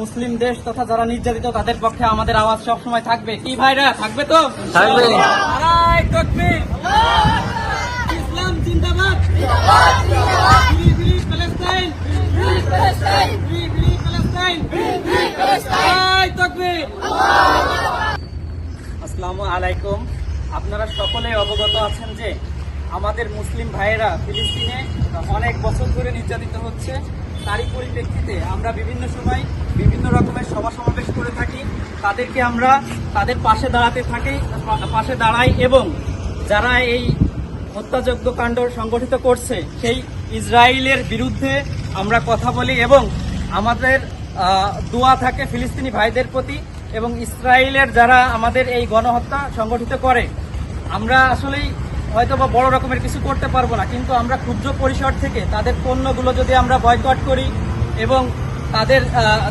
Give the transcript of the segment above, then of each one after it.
মুসলিম দেশ তথা যারা নির্যাতিত তাদের পক্ষে আমাদের আওয়াজ সব সময় থাকবে কি ভাইরা থাকবে তো থাকবে। ইসলাম জিন্দাবাদ প্যালেস্টাইন। আসসালামু আলাইকুম আপনারা সকলে অবগত আছেন যে আমাদের মুসলিম ভাইয়েরা ফিলিস্তিনে অনেক বছর ধরে নির্যাতিত হচ্ছে। তারই পরিপ্রেক্ষিতে আমরা বিভিন্ন সময় বিভিন্ন রকমের সভা সমাবেশ করে থাকি। তাদেরকে আমরা তাদের পাশে দাঁড়াতে থাকি, পাশে দাঁড়াই এবং যারা এই হত্যাযজ্ঞ কাণ্ড সংগঠিত করছে, সেই ইসরায়েলের বিরুদ্ধে আমরা কথা বলি এবং আমাদের দোয়া থাকে ফিলিস্তিনি ভাইদের প্রতি এবং ইসরায়েলের যারা আমাদের এই গণহত্যা সংগঠিত করে। আমরা আসলেই হয়তো বা বড় রকমের কিছু করতে পারব না, কিন্তু আমরা ক্ষুদ্র পরিসর থেকে তাদের পণ্যগুলো যদি আমরা বয়কট করি এবং তাদের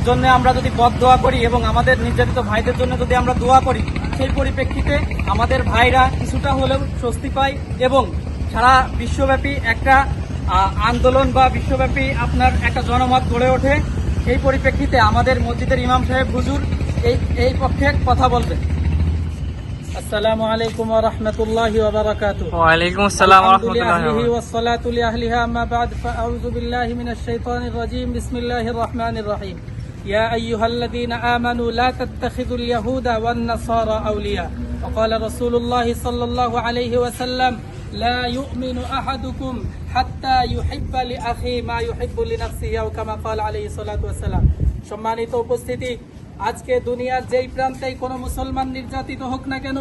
জন্য আমরা যদি পথ দোয়া করি এবং আমাদের নির্যাতিত ভাইদের জন্য যদি আমরা দোয়া করি, সেই পরিপ্রেক্ষিতে আমাদের ভাইরা কিছুটা হলেও স্বস্তি পায় এবং সারা বিশ্বব্যাপী একটা আন্দোলন বা বিশ্বব্যাপী আপনার একটা জনমত গড়ে ওঠে এই পরিপ্রেক্ষিতে আমাদের মসজিদের ইমাম সাহেব হুজুর এই এই পক্ষে কথা বলবেন। আসসালামু আলাইকুম ওয়া রাহমাতুল্লাহি ওয়া বারাকাতুহু ওয়ালাইকুম আসসালাম الحمد রহমতুল্লাহ لأهله والصلاة لأهلها أما بعد فأعوذ بالله من الشيطان الرجيم بسم الله الرحمن الرحيم يا أيها الذين آمنوا لا تتخذوا اليهود والنصارى أولياء وقال رسول الله صلى الله عليه وسلم لا يؤمن أحدكم حتى يحب لأخيه ما يحب لنفسه أو كما قال عليه الصلاة والسلام সম্মানিত উপস্থিতি আজকে দুনিয়ার যেই প্রান্তেই কোনো মুসলমান নির্যাতিত হোক না কেন,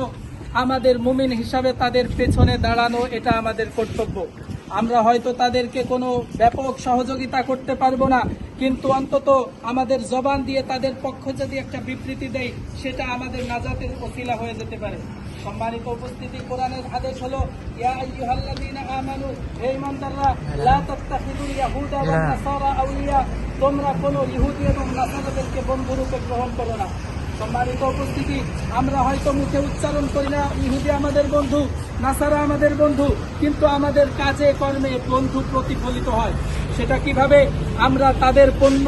আমাদের মুমিন হিসাবে তাদের পেছনে দাঁড়ানো এটা আমাদের কর্তব্য। আমরা হয়তো তাদেরকে কোনো ব্যাপক সহযোগিতা করতে পারব না কিন্তু অন্তত আমাদের জবান দিয়ে তাদের পক্ষ যদি একটা বিবৃতি দেয় সেটা আমাদের নাজাতের ওসিলা হয়ে যেতে পারে। সম্মানিত উপস্থিতি কোরআনের আদেশ হলো ইয়া আইয়ুহাল্লাযীনা আমানু হে ঈমানদাররা লা তাত্তাখিযুল ইয়াহুদা ওয়ান নাসারা আউলিয়া তোমরা কোনো ইহুদি এবং নাসারাদেরকে বন্ধুরূপে গ্রহণ করো না। সম্মানিত উপস্থিতি আমরা হয়তো মুখে উচ্চারণ করি না ইহুদি আমাদের বন্ধু নাসারা আমাদের বন্ধু কিন্তু আমাদের কাজে কর্মে বন্ধু প্রতিফলিত হয়। সেটা কীভাবে আমরা তাদের পণ্য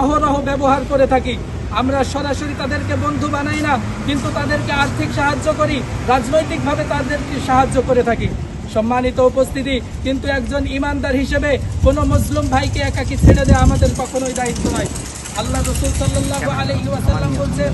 অহরহ ব্যবহার করে থাকি? আমরা সরাসরি তাদেরকে বন্ধু বানাই না, কিন্তু তাদেরকে আর্থিক সাহায্য করি, রাজনৈতিকভাবে তাদেরকে সাহায্য করে থাকি। সম্মানিত উপস্থিতি, কিন্তু একজন ইমানদার হিসেবে কোনো মুসলিম ভাইকে একাকি ছেড়ে দেওয়া আমাদের কখনোই দায়িত্ব নয়। আল্লাহ রসুল আলাইহি ওয়াসাল্লাম বলছেন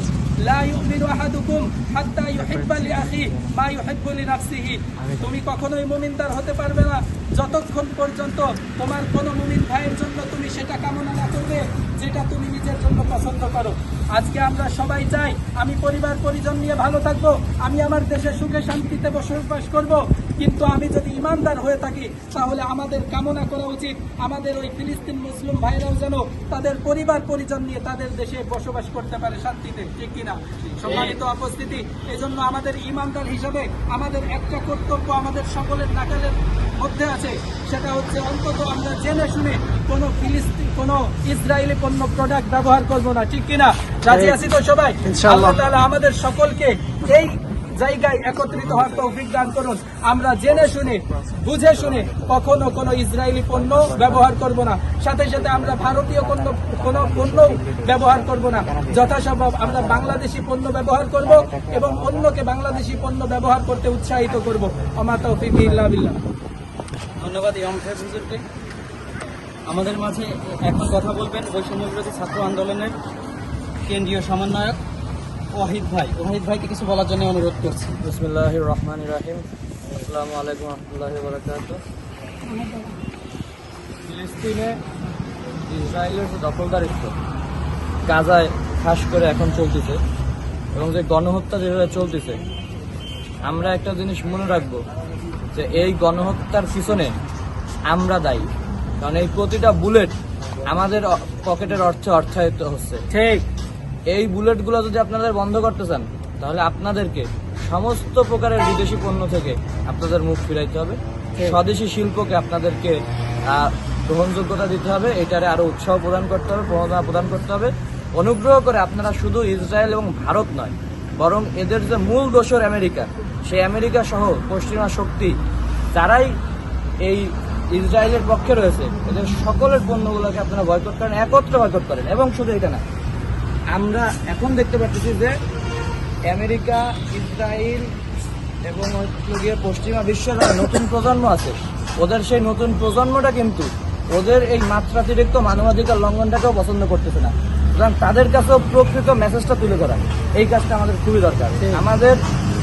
তুমি কখনোই মুমিনদার হতে পারবে না যতক্ষণ পর্যন্ত তোমার কোনো মুমিন ভাইয়ের জন্য তুমি সেটা কামনা না করবে, যেটা তুমি নিজের জন্য পছন্দ করো। আজকে আমরা সবাই চাই, আমি পরিবার পরিজন নিয়ে ভালো থাকব, আমি আমার দেশে সুখে শান্তিতে বসবাস করব, কিন্তু আমি যদি ইমানদার হয়ে থাকি, তাহলে আমাদের কামনা করা উচিত, আমাদের ওই ফিলিস্তিন মুসলিম ভাইরাও যেন তাদের পরিবার পরিজন নিয়ে তাদের দেশে বসবাস করতে পারে শান্তিতে, ঠিক কিনা? সম্মানিত উপস্থিতি, এজন্য আমাদের ইমানদার হিসাবে আমাদের একটা কর্তব্য আমাদের সকলের নাগালের মধ্যে আছে সেটা হচ্ছে অন্তত আমরা জেনে শুনে কোনো ফিলিস্তিন কোনো ইসরায়েলি পণ্য প্রোডাক্ট ব্যবহার করব না ঠিক কিনা? রাজি আছি তো সবাই। আল্লাহ তাআলা আমাদের সকলকে এই জায়গায় একত্রিত হওয়ার তৌফিক দান করুন। আমরা জেনে শুনে বুঝে শুনে কখনো কোনো ইসরায়েলি পণ্য ব্যবহার করব না। সাথে সাথে আমরা ভারতীয় পণ্য কোনো পণ্য ব্যবহার করব না। যথাসম্ভব আমরা বাংলাদেশি পণ্য ব্যবহার করব এবং অন্যকে বাংলাদেশি পণ্য ব্যবহার করতে উৎসাহিত করব। আমার তৌফিক ইল্লা বিল্লাহ। ধন্যবাদ ইমাম সাহেব হুজুরকে আমাদের মাঝে এখন কথা বলবেন বৈষম্য বিরোধী ছাত্র আন্দোলনের কেন্দ্রীয় সমন্বয়ক ওয়াহিদ ভাই। ওয়াহিদ ভাইকে কিছু বলার জন্য অনুরোধ করছি। বিসমিল্লাহ রহমান রাহিম। আসসালামু আলাইকুম রহমতুল্লাহ বরকাত ফিলিস্তিনে ইসরায়েলের যে দখলদারিত্ব গাজায় খাস করে এখন চলতেছে এবং যে গণহত্যা যেভাবে চলতেছে, আমরা একটা জিনিস মনে রাখব যে এই গণহত্যার পিছনে আমরা দায়ী। কারণ এই প্রতিটা বুলেট আমাদের পকেটের অর্থে অর্থায়িত হচ্ছে। ঠিক। এই বুলেটগুলো যদি আপনাদের বন্ধ করতে চান তাহলে আপনাদেরকে সমস্ত প্রকারের বিদেশি পণ্য থেকে আপনাদের মুখ ফিরাইতে হবে। স্বদেশি শিল্পকে আপনাদেরকে গ্রহণযোগ্যতা দিতে হবে। এটারে আরও উৎসাহ প্রদান করতে হবে প্রণোদনা প্রদান করতে হবে। অনুগ্রহ করে আপনারা শুধু ইসরায়েল এবং ভারত নয় বরং এদের যে মূল দোষর আমেরিকা সেই আমেরিকা সহ পশ্চিমা শক্তি যারাই এই ইসরায়েলের পক্ষে রয়েছে এদের সকলের পণ্যগুলোকে আপনারা বয়কট করেন একত্রে বয়কট করেন এবং শুধু এটা না আমরা এখন দেখতে পাচ্ছি যে আমেরিকা ইসরায়েল এবং গিয়ে পশ্চিমা বিশ্বের নতুন প্রজন্ম আছে। ওদের সেই নতুন প্রজন্মটা কিন্তু ওদের এই মাত্রাতিরিক্ত মানবাধিকার লঙ্ঘনটাকেও পছন্দ করতেছে না। সুতরাং তাদের কাছেও প্রকৃত মেসেজটা তুলে ধরা। এই কাজটা আমাদের খুবই দরকার। আমাদের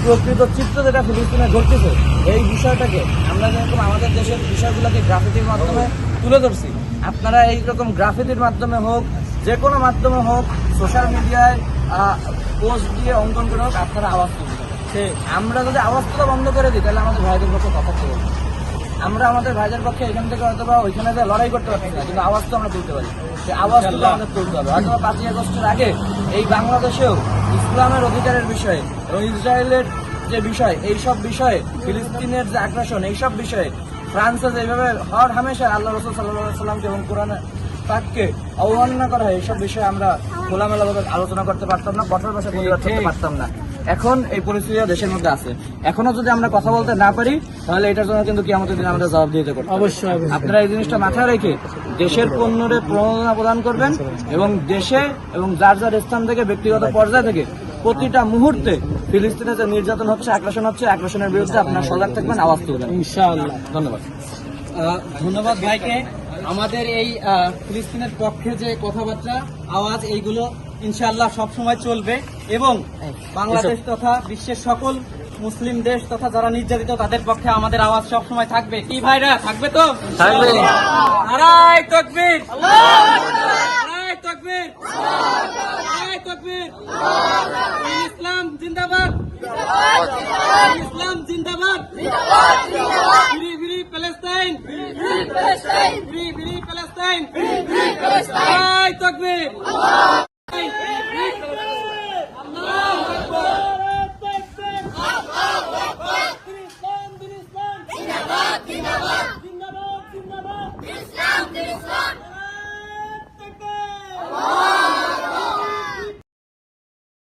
প্রকৃত চিত্র যেটা ফিলিস্তিনে ঘটতেছে এই বিষয়টাকে আমরা যেরকম আমাদের দেশের বিষয়গুলোকে গ্রাফিতির মাধ্যমে তুলে ধরছি আপনারা এইরকম গ্রাফিতির মাধ্যমে হোক যে কোনো মাধ্যমে হোক সোশ্যাল মিডিয়ায় পোস্ট দিয়ে অঙ্কন করে হোক আপনারা আওয়াজ তুলতে। আমরা যদি আওয়াজ তোলা বন্ধ করে দিই তাহলে আমাদের ভাইদের পক্ষে কথা চলবে। আমরা আমাদের ভাইদের পক্ষে এখান থেকে হয়তো বা ওইখানে যে লড়াই করতে পারছি না কিন্তু আওয়াজ তো আমরা তুলতে পারি। সেই আওয়াজ তুলে আমাদের তুলতে হবে। হয়তো পাঁচই আগস্টের আগে এই বাংলাদেশেও ইসলামের অধিকারের বিষয়ে এবং ইসরায়েলের যে বিষয় এই সব বিষয়ে ফিলিস্তিনের যে আগ্রাসন এই সব বিষয়ে ফ্রান্সে যেভাবে হর হামেশা আল্লাহ রসুল সাল্লাহ সাল্লামকে এবং কোরআনে তাকে অবমাননা করা হয় এইসব বিষয়ে আমরা খোলামেলাভাবে আলোচনা করতে পারতাম না কঠোর প্রতিবাদ করতে পারতাম না। এখন এই পরিস্থিতি দেশের মধ্যে আছে। এখনও যদি আমরা কথা বলতে না পারি তাহলে এটার জন্য কিন্তু কি আমাদের দিন আমাদের জবাব দিতে করতে হবে। অবশ্যই অবশ্যই। আপনারা এই জিনিসটা মাথায় রেখে দেশের পণ্যরে প্রণোদনা প্রদান করবেন এবং দেশে এবং যার যার স্থান থেকে ব্যক্তিগত পর্যায় থেকে প্রতিটা মুহূর্তে ফিলিস্তিনে যে নির্যাতন হচ্ছে আগ্রাসন হচ্ছে আগ্রাসনের বিরুদ্ধে আপনারা সজাগ থাকবেন আওয়াজ তুলবেন। ইনশাআল্লাহ। ধন্যবাদ। ধন্যবাদ ভাইকে। আমাদের এই ফিলিস্তিনের পক্ষে যে কথাবার্তা আওয়াজ এইগুলো ইনশাল্লাহ সবসময় চলবে এবং বাংলাদেশ তথা বিশ্বের সকল মুসলিম দেশ তথা যারা নির্যাতিত তাদের পক্ষে আমাদের আওয়াজ সবসময় থাকবে। কি ভাইরা থাকবে তো? থাকবে। নারায় তকবীর। নারায় তকবীর। নারায় ইসলাম জিন্দাবাদ। ইসলাম জিন্দাবাদ। Free free Palestine free free Palestine নারায় তকবীর।